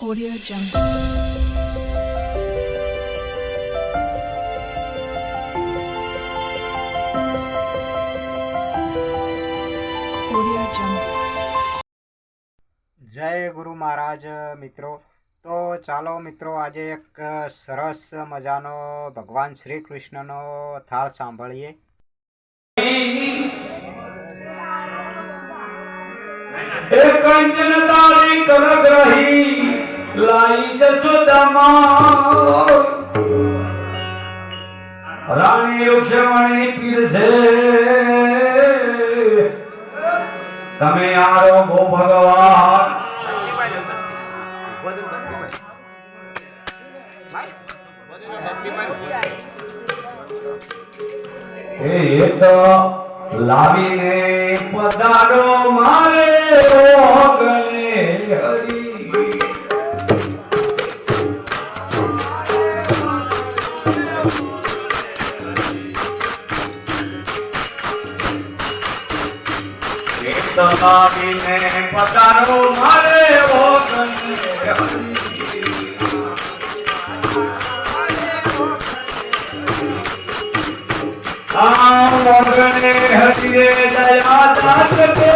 Audio Jungle. Audio Jungle. જય ગુરુ મહારાજ મિત્રો તો ચાલો મિત્રો આજે એક સરસ મજાનો ભગવાન શ્રી કૃષ્ણનો થાળ સાંભળીએ કંચન તારી કરગ્રહી લાઈ જસોદામાં રાણી યુક્ષમણી પીરસે. તમે આરોગો ભગવાન. એ તો લાવીને પધારો મારે ઓગણે હરી. લાવીને પધારો મારે હરી આમ ઓગણે હરિએ દયા દાસ કે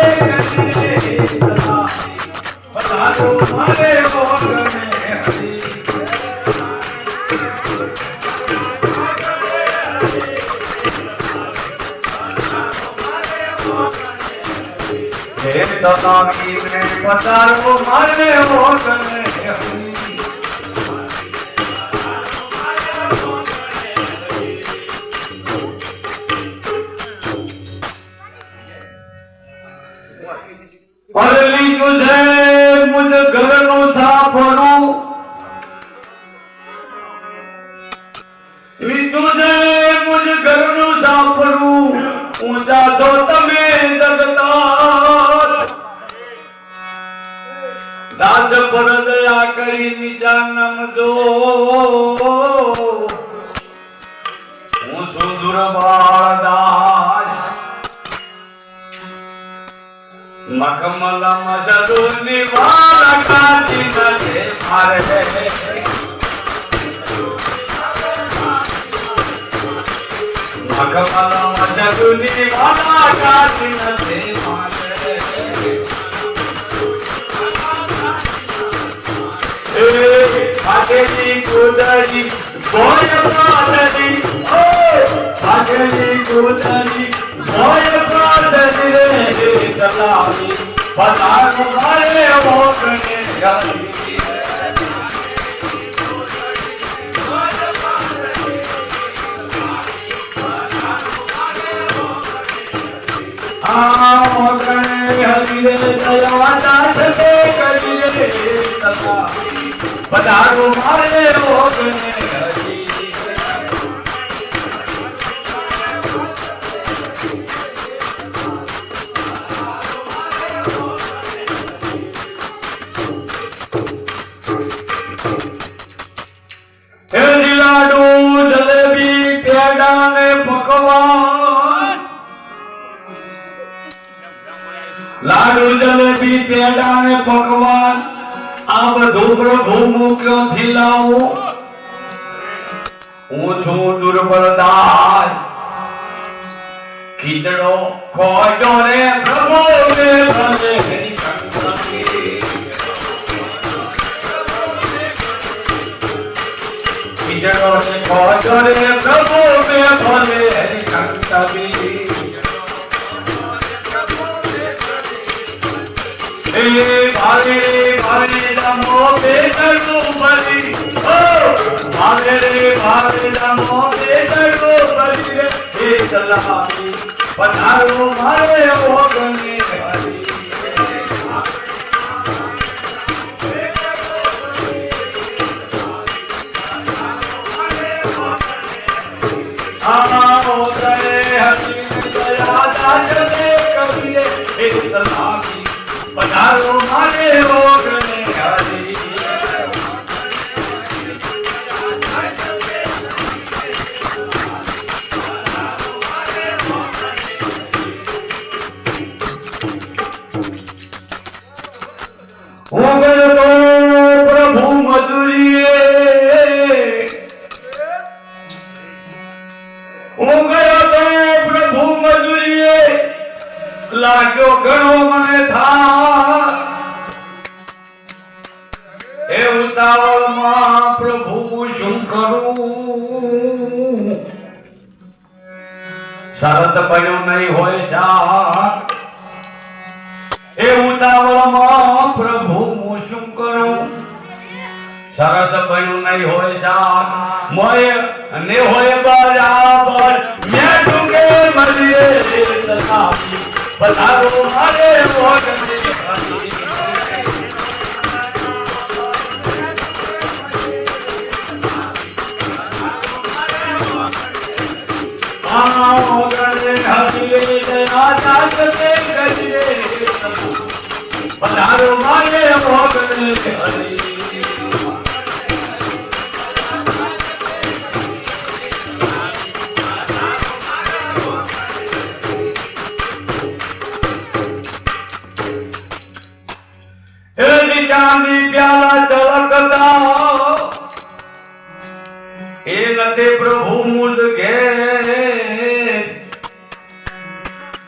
સદા. પધારો મારે ઓગણે હરિ. હે દત્તાકીને પધારો મારે ઓગણે. પરલી તુझे મુજ ઘરનું ઘરનું છાપરું ઊંચા તો તમે પર દયા કરી નીચા નમજો હું છું દુર્બાળ દાસ મખમલ મજદૂરની વાલા કાઢી નથી મારે મખમલ મજદૂરની વાલા કાઢી નથી મારે એ ભાગેલી કુદરી બોય પાદરી ઓ ભાગેલી કુદરી બોય પાદરી રે કલાવી પધાર મારે ઓગણે ગલી આ ઓગણે હરિ રે દયા પધારો મારે હેરી લાડુ જલેબી પેડા ને પકવાન. આ બધું પ્રભુ મુખ્યથી લાવો હું છું દુર્બળ દાસ ખીચડો ખોજો રે પ્રભુ ભલે ખીચડો ખોજો રે પ્રભુ ને ભલે પધારો મારે ઓગણે હું ગયો તને પ્રભુ મજૂરીએ. લાગ્યો ઘણો મને થા હે ઉતાવળમાં પ્રભુ શું કરું? શરત પડ્યો નહીં હોય શા એ ઉતાવળમાં પ્રભુ શું કરું? શરત પડ્યું નહીં હોય શા મોય ને હોય બા મળીએ તથાપી પધારો મારે પધારો મારે ભોગને હરી એની ચાંદી પ્યાલા ચળકતા એ નથી પ્રભુ મુદ ઘેર.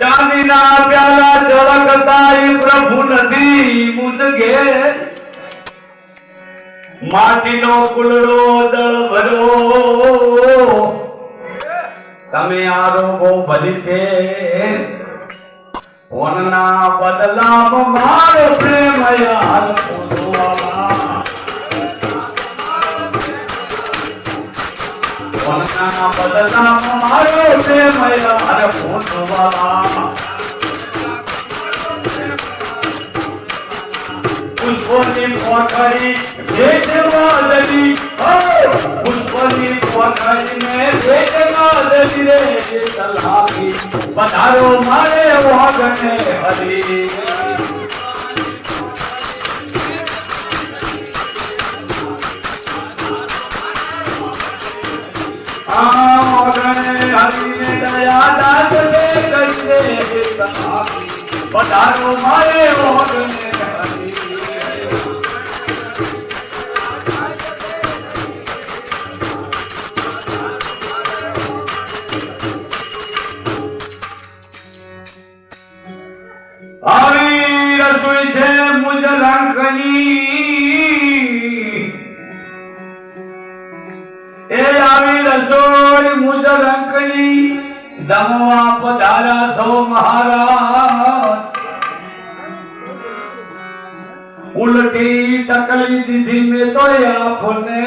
ચાંદીના પ્યાલા ચળકતા એ પ્રભુ નથી મુદ ઘેર. માટીનો કુલડો દળ ભરો. તમે આરોગો ભલી છે. ઓનના બદલામાં મારો પ્રેમ યાર પૂજવાલા ઓનના બદલામાં મારો પ્રેમ યાર પૂજવાલા પુષ્પોની પોખરી ભેટમાં દલી પુષ્પોની ભેટમાં દલી રે તલાવી પધારો મારે વાગને હરી પધારો મારે વાગને એ આવી રસોઈ મુજ રંકની દમવા પધારા સૌ મહારાજ. ઉલટી તકલી દીધી મેં તો આંખોને.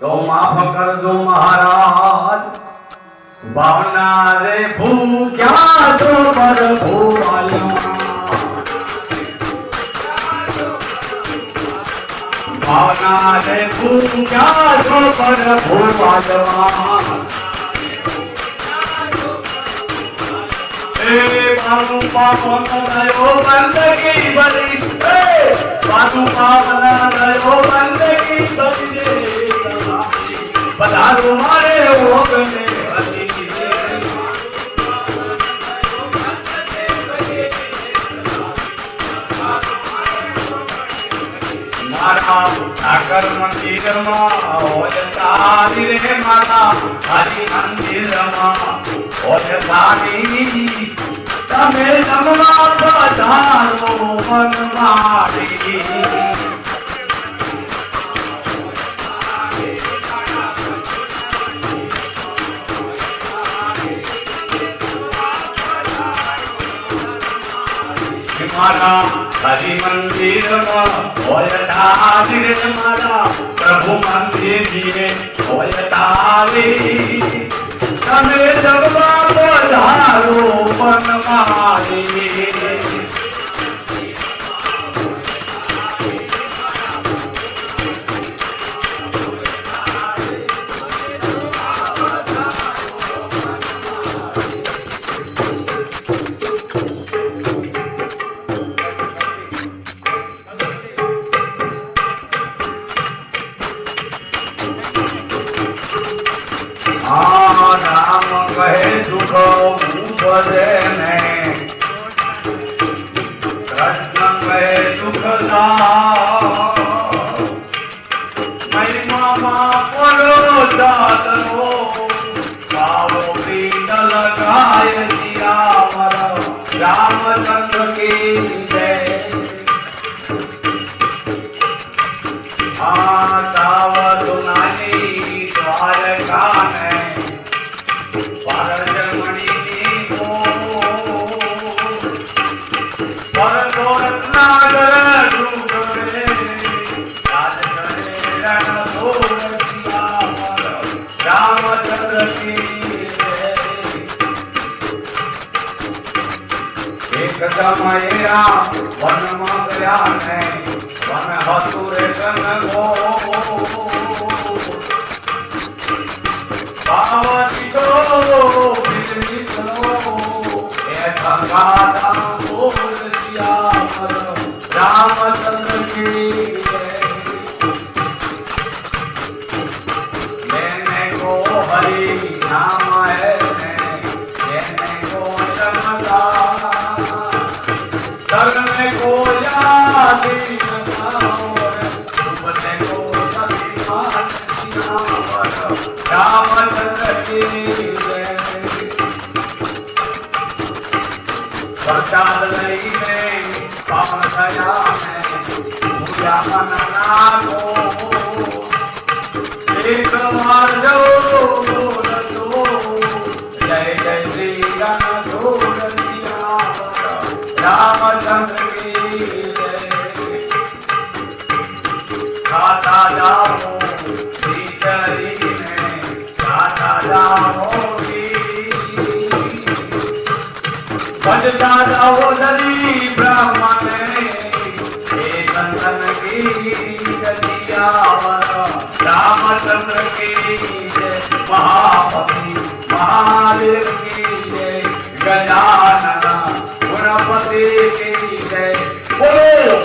તો માફ કરજો ભાવના રે ભૂખ્યા તો પર ભાવના રે ભૂખ્યા તો પર ભૂપાલવા એ બાબુ પાપો નયો બંદગી બની એ બાબુ પાપ નયો બંદગી બની રે પધારો મારે ઓગને હરી મારા ઠાકર મંદિરમાં હોય તારી રે માતા હરી મંદિરમાં હોય તારી તમે જમવા પધારો મન મારી મારા હરિ મંદિરમાં હોય તારી મારા પ્રભુ મંદિર. હોય તારી તમે જગવા પધારો પણ મારી સમયે રામ વનમાં ગયા ને વન હતું રે કનકો પાર્વતી તો બિલની ચલો એ ગંગાધા પ્રસાદ લઈને પાવન થયા પૂજા નાગો એક વાર જય જય શ્રી રામચંદ્ર ખાતા જાઓ રામચંદ્ર કી જય મહાપતિ મહાદેવ કી જય ગજાનન ગુણપતિ કી જય બોલો